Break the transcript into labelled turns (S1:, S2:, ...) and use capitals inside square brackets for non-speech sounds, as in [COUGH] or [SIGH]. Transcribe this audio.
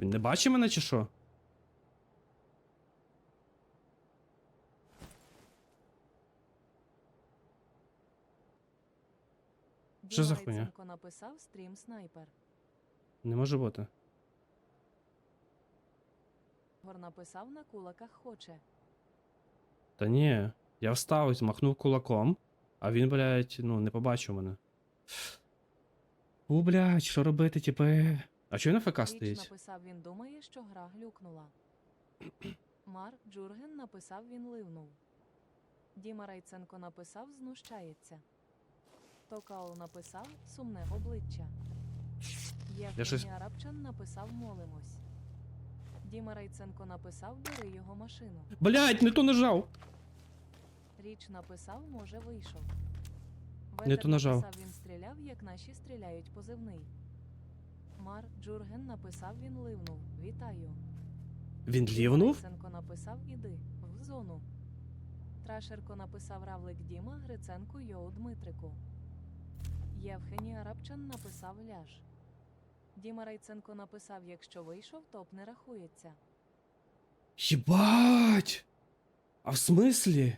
S1: Він не бачить мене чи що? Що за хуйня?
S2: Написав стрім снайпер.
S1: Не може бути.
S2: Гор написав на кулаках хоче.
S1: Та ні, я встав, махнув кулаком, а він, блядь, ну, не побачив мене. У, блядь, що робити, типи? А чого він на ФК
S2: Річ
S1: стоїть?
S2: написав, він думає, що гра глюкнула. [CLEARS THROAT] Марк Джурген написав, він ливнув. Діма Райценко написав, знущається. Токаол написав сумне обличчя. Євгеній
S1: щось-
S2: Арабчан написав молимось. Діма Райценко написав, бери його машину.
S1: Блядь, не то нажав!
S2: Річ написав, може вийшов.
S1: Не
S2: Ветер
S1: то нажав.
S2: написав, він стріляв, як наші стріляють позивний. Мар Джурген написав, він ливнув. Вітаю.
S1: Він лівнув?
S2: Гриценко написав іди в зону. Трашерко написав Равлик Діма, Гриценко Йоу Дмитрику. Євгеній Арабчан написав ляж. Діма Райценко написав, якщо вийшов, топ не рахується.
S1: Єбать! А в смислі?